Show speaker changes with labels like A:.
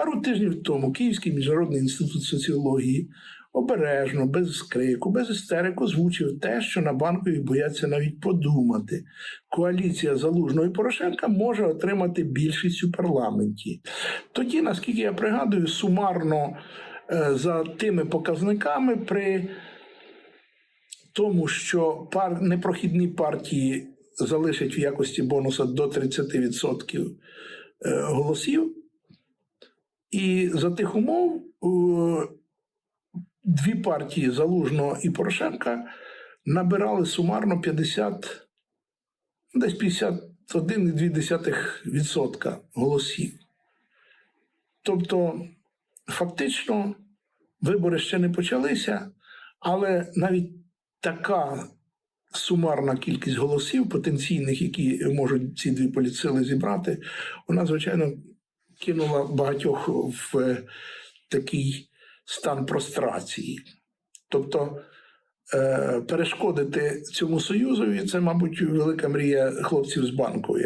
A: Пару тижнів тому Київський міжнародний інститут соціології обережно, без скрику, без істерик озвучив те, що на банковій бояться навіть подумати. Коаліція Залужного і Порошенка може отримати більшість у парламенті. Тоді, наскільки я пригадую, сумарно е, за тими показниками при тому, що пар... непрохідні партії залишать в якості бонуса до 30% е, голосів. І за тих умов е, дві партії Залужного і Порошенка набирали сумарно 50, ну, десь 51,2% голосів. Тобто, фактично, вибори ще не почалися, але навіть така сумарна кількість голосів потенційних, які можуть ці дві політсили зібрати, вона, звичайно, кинула багатьох в е, такий стан прострації. Тобто е, перешкодити цьому союзу це, мабуть, велика мрія хлопців з банку.